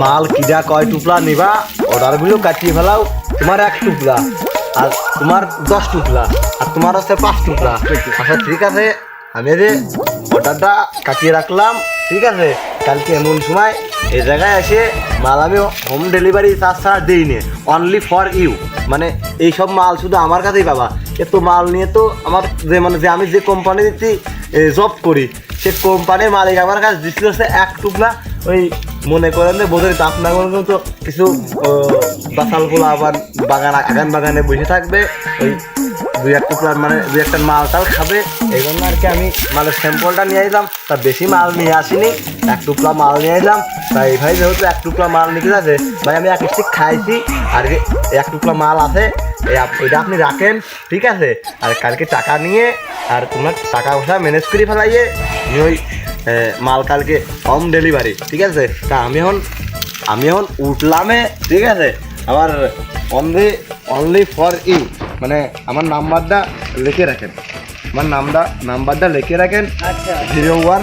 মাল কিরা কয় টুকরা নিবা, অর্ডারগুলো কাটিয়ে ফেলাও, তোমার এক টুকরা আর তোমার দশ টুকরা আর তোমার হচ্ছে পাঁচ টুকরা। আচ্ছা ঠিক আছে, আমি যে অর্ডারটা কাটিয়ে রাখলাম, ঠিক আছে, কালকে এমন সময় এই জায়গায় এসে মাল আমি হোম ডেলিভারি চার্জ ছাড়া দিই নে অনলি ফর ইউ মানে এই সব মাল শুধু আমার কাছেই পাবা। এত মাল নিয়ে তো আমার যে মানে যে আমি যে কোম্পানি দিচ্ছি জব করি, সে কোম্পানির মালিক আমার কাছে দিচ্ছিল হচ্ছে এক টুকরা, ওই মনে করেন যে বোঝেন তো আপনার তো কিছু বাসাল ফুলা আবার বাগান, আগান বাগানে বসে থাকবে, ওই দুই এক টুকরার মানে দুই একটা মাল টাল খাবে। এই জন্য আর কি আমি মালের স্যাম্পলটা নিয়ে আসলাম, তা বেশি মাল নিয়ে আসিনি, এক টুকরা মাল নিয়ে আসলাম। তাই ভাই যেহেতু এক টুকরা মাল নিতে আছে ভাই আমি এক স্টিক খাইছি, আর এক টুকরা মাল আছে এটা আপনি রাখেন, ঠিক আছে? আর কালকে টাকা নিয়ে, আর তোমার টাকা পয়সা ম্যানেজ করে ফেলাইয়ে ওই মাল কালকে হোম ডেলিভারি ঠিক আছে? তা আমি এখন আমি এখন উঠলামে ঠিক আছে? আবার অনলি অনলি ফর ই মানে আমার নাম্বারটা লিখে রাখেন। আমার নামটা নাম্বারটা লিখে রাখেন। আচ্ছা। Zero one